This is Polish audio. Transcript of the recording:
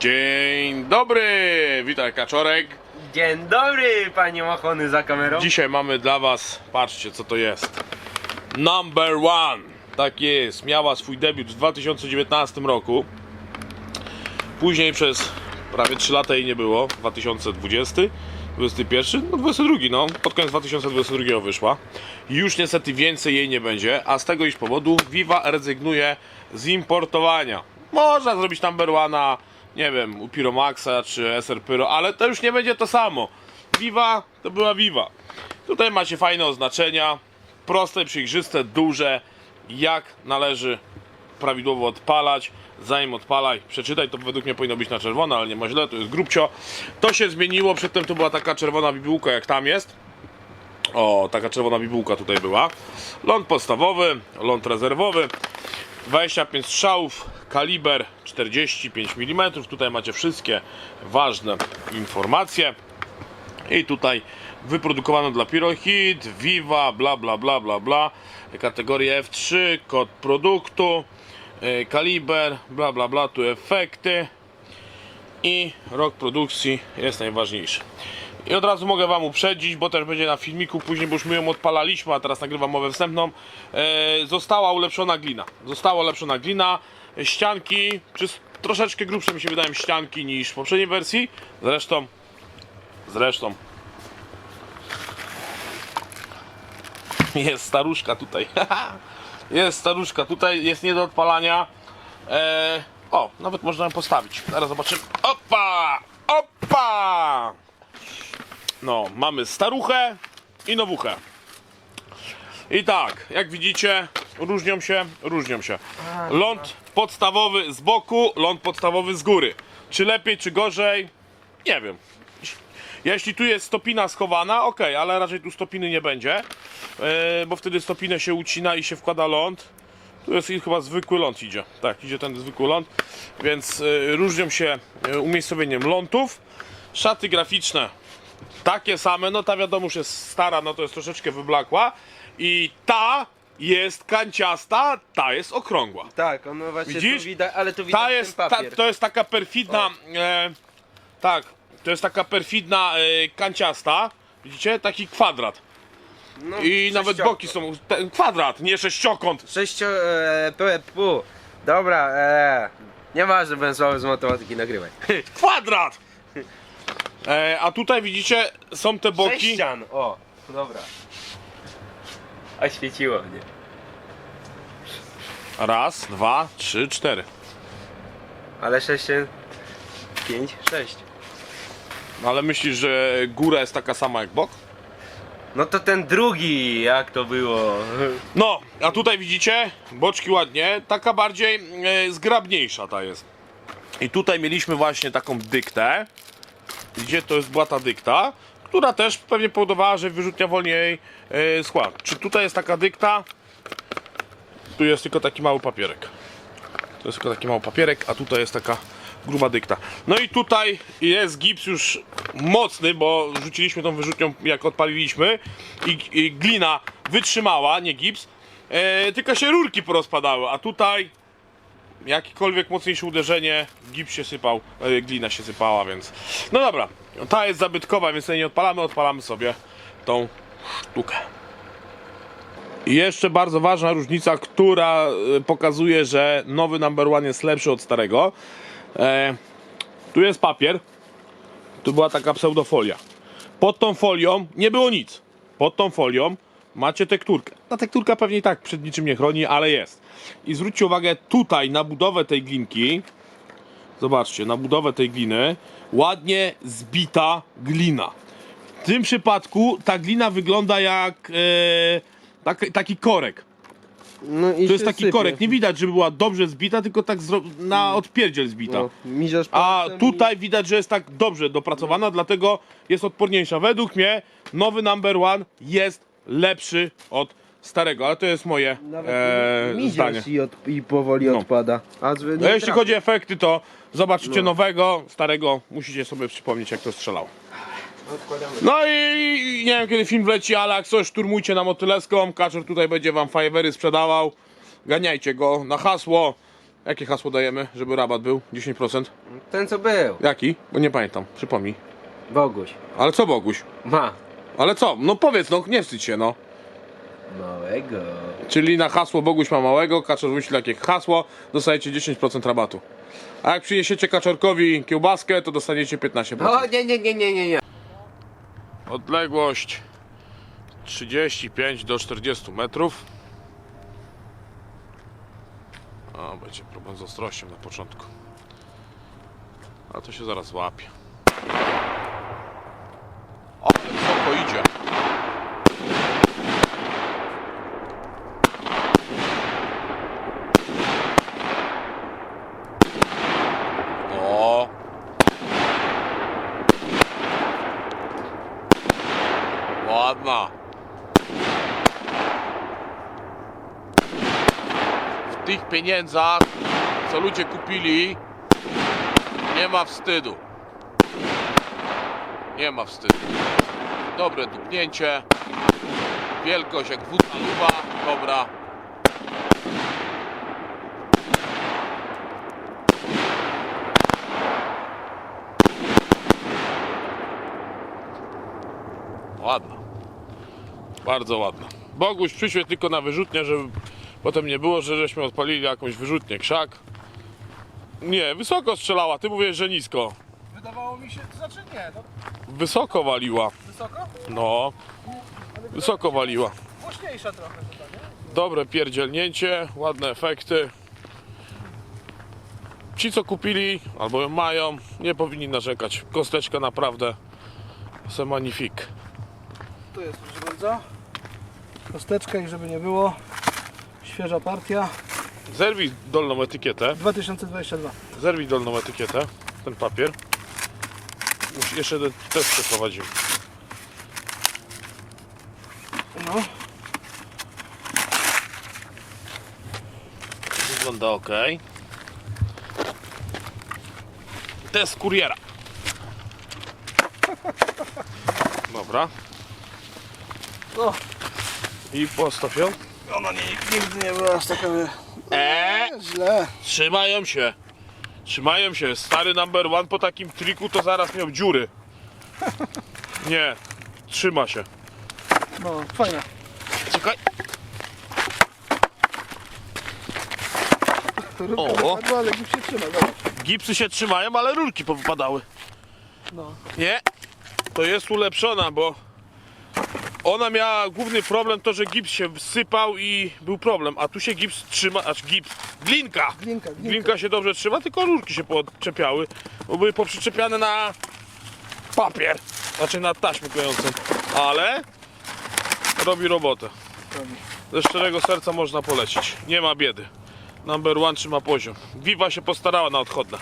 Dzień dobry, witaj Kaczorek. Dzień dobry, panie Machony za kamerą. Dzisiaj mamy dla was, patrzcie co to jest. Number one. Tak jest, miała swój debiut w 2019 roku. Później przez prawie 3 lata jej nie było, 2020, 21, no 22, no, pod koniec 2022 wyszła. Już niestety więcej jej nie będzie, a z tego iż powodu Viva rezygnuje z importowania. Można zrobić number one'a, nie wiem, u Pyromaxa czy SR Pyro, ale to już nie będzie to samo. Viva to była Viva. Tutaj macie fajne oznaczenia, proste, przejrzyste, duże, jak należy prawidłowo odpalać. Zanim odpalaj, przeczytaj, to według mnie powinno być na czerwono, ale nie ma źle, to jest grubcio. To się zmieniło, przedtem to była taka czerwona bibułka jak tam jest. O, taka czerwona bibułka tutaj była. Ląd podstawowy, ląd rezerwowy, 25 strzałów, kaliber 45 mm. Tutaj macie wszystkie ważne informacje. I tutaj wyprodukowano dla Pyrohit, Viva, bla bla bla bla bla. Kategoria F3, kod produktu, e, kaliber, bla bla bla, tu efekty i rok produkcji jest najważniejszy. I od razu mogę Wam uprzedzić, bo też będzie na filmiku później, bo już my ją odpalaliśmy, a teraz nagrywam mowę wstępną. E, została ulepszona glina. Została ulepszona glina, ścianki, czy troszeczkę grubsze mi się wydają ścianki niż w poprzedniej wersji. Zresztą, zresztą Jest staruszka tutaj. jest staruszka tutaj, jest nie do odpalania. Eee, o, nawet można ją postawić. Zaraz zobaczymy. Opa! Opa! No, mamy staruchę i nowuchę. I tak, jak widzicie, różnią się, różnią się. Ląd podstawowy z boku, ląd podstawowy z góry. Czy lepiej, czy gorzej? Nie wiem. Jeśli tu jest stopina schowana, ok, ale raczej tu stopiny nie będzie, e, bo wtedy stopinę się ucina i się wkłada ląd. Tu jest chyba zwykły ląd idzie. Tak, idzie ten zwykły ląd, więc e, różnią się e, umiejscowieniem lądów. Szaty graficzne takie same, no ta wiadomo już jest stara, no to jest troszeczkę wyblakła i ta jest kanciasta, ta jest okrągła. Tak, ono właśnie Widzisz? tu widać, ale tu widać Ta jest, ten ta, papier. to jest taka perfidna, e, tak, to jest taka perfidna e, kanciasta, widzicie, taki kwadrat. No, I nawet boki są, ten kwadrat, nie sześciokąt. Sześcio... E, p, pu. Dobra, e, nieważne, będę słaby z matematyki, nagrywaj. Kwadrat! E, a tutaj widzicie, są te boki. Sześcian, o, dobra. A świeciło mnie. Raz, dwa, trzy, cztery. Ale sześcian... Pięć, sześć. Ale myślisz, że góra jest taka sama jak bok? No to ten drugi, jak to było? No, a tutaj widzicie, boczki ładnie, taka bardziej e, zgrabniejsza ta jest. I tutaj mieliśmy właśnie taką dyktę, gdzie to jest była ta dykta, która też pewnie powodowała, że wyrzutnia wolniej schła. Czy tutaj jest taka dykta? Tu jest tylko taki mały papierek. To jest tylko taki mały papierek, a tutaj jest taka gruba dykta. No i tutaj jest gips już mocny, bo rzuciliśmy tą wyrzutnią jak odpaliliśmy i, i glina wytrzymała, nie gips, e, tylko się rurki porozpadały, a tutaj jakiekolwiek mocniejsze uderzenie, gips się sypał, e, glina się sypała, więc no dobra, ta jest zabytkowa, więc tej nie odpalamy, odpalamy sobie tą sztukę. I jeszcze bardzo ważna różnica, która e, pokazuje, że nowy number one jest lepszy od starego. E, tu jest papier. Tu była taka pseudofolia. Pod tą folią nie było nic. Pod tą folią macie tekturkę. Ta tekturka pewnie i tak przed niczym nie chroni, ale jest. I zwróćcie uwagę tutaj na budowę tej glinki. Zobaczcie, na budowę tej gliny. Ładnie zbita glina. W tym przypadku ta glina wygląda jak e, tak, taki korek. No i To jest taki korek. Nie widać, żeby była dobrze zbita, tylko tak na odpierdziel zbita. No, A tutaj widać, że jest tak dobrze dopracowana, dlatego jest odporniejsza. Według mnie nowy number one jest lepszy od starego, ale to jest moje Nawet e, zdanie. I, od, i powoli No. odpada. A No, jeśli trafi. chodzi o efekty, to zobaczycie No. nowego, starego, musicie sobie przypomnieć jak to strzelało. No i nie wiem kiedy film wleci, ale jak coś szturmujcie na motyleską, Kaczor tutaj będzie wam fajewery sprzedawał, ganiajcie go na hasło, Jakie hasło dajemy, żeby rabat był? 10%? Ten co był. Jaki? Bo nie pamiętam, przypomnij. Boguś. Ale co Boguś? Ma. Ale co? No powiedz, no nie wstydź się, no. Małego. Czyli na hasło Boguś ma małego, kaczor myśli takie hasło, dostajecie 10% rabatu. A jak przyniesiecie kaczorkowi kiełbaskę, to dostaniecie 15%. O nie, nie, nie, nie, nie, nie. Odległość 35 do 40 metrów. O, będzie problem z ostrością na początku. A to się zaraz łapie. O, ale wysoko idzie. O. Ładna. Pieniądzach, co ludzie kupili, nie ma wstydu. Nie ma wstydu. Dobre dupnięcie. Wielkość jak wódna luba. Dobra. Ładna. Bardzo ładna. Boguś przyświeć tylko na wyrzutnię, żeby potem nie było, że żeśmy odpalili jakąś wyrzutnię krzak. Nie, wysoko strzelała, ty mówisz, że nisko. Wydawało mi się, to znaczy nie, no Wysoko waliła. wysoko? No, wysoko waliła. Głośniejsza trochę chyba, nie? Dobre pierdzielnięcie, ładne efekty. Ci co kupili albo ją mają, nie powinni narzekać. Kosteczka naprawdę se magnifik. Tu jest, proszę bardzo. Kosteczka i żeby nie było. Świeża partia. Zerwij dolną etykietę. 2022. Zerwij dolną etykietę, ten papier. Już jeszcze jeden test przeprowadzimy. No. Wygląda ok. Test kuriera. Dobra. No. I postaw ją. Ona nie, nigdy nie była aż taka Eee, źle. trzymają się. Trzymają się. Stary number one po takim triku to zaraz miał dziury. Nie. Trzyma się. No, fajna. Czekaj. O. ale się trzyma. Gipsy się trzymają, ale rurki powypadały. No. Nie, to jest ulepszona, bo ona miała główny problem to, że gips się wsypał i był problem, a tu się gips trzyma, aż gips, glinka, Glinka, glinka. glinka się dobrze trzyma, tylko rurki się podczepiały, bo były poprzyczepiane na papier, znaczy na taśmę klejącą, ale robi robotę. Ze szczerego serca można polecić, nie ma biedy. Number one trzyma poziom. Viva się postarała na odchodne.